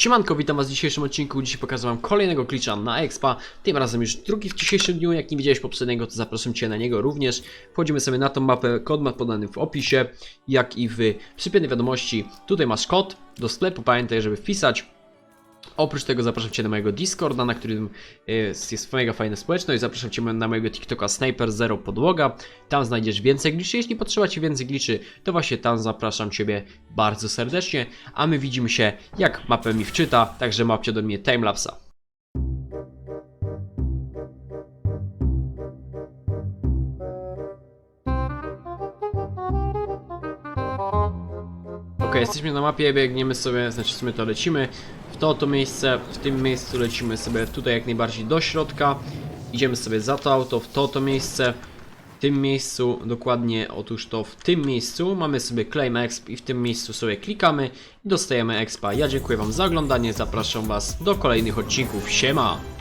Siemanko, witam was w dzisiejszym odcinku. Dzisiaj pokażę wam kolejnego glitcha na Expa. Tym razem już drugi w dzisiejszym dniu. Jak nie widziałeś poprzedniego, to zapraszam cię na niego również. Wchodzimy sobie na tą mapę, kod ma podany w opisie, jak i w przypiętej wiadomości. Tutaj masz kod do sklepu, pamiętaj, żeby wpisać. Oprócz tego zapraszam Cię na mojego Discorda, na którym e, jest mega fajna społeczność. Zapraszam Cię na mojego TikToka Sniper Zero Podłoga. Tam znajdziesz więcej gliczy. Jeśli potrzeba Ci więcej gliczy, to właśnie tam zapraszam Ciebie bardzo serdecznie. A my widzimy się, jak mapę mi wczyta. Także mapcie do mnie timelapsa. Ok, jesteśmy na mapie, biegniemy sobie, znaczy w sumie to lecimy w to oto miejsce, w tym miejscu lecimy sobie tutaj jak najbardziej do środka, idziemy sobie za to auto, w to oto miejsce, w tym miejscu, dokładnie otóż to w tym miejscu mamy sobie claim exp i w tym miejscu sobie klikamy i dostajemy expa. Ja dziękuję wam za oglądanie, zapraszam was do kolejnych odcinków, siema!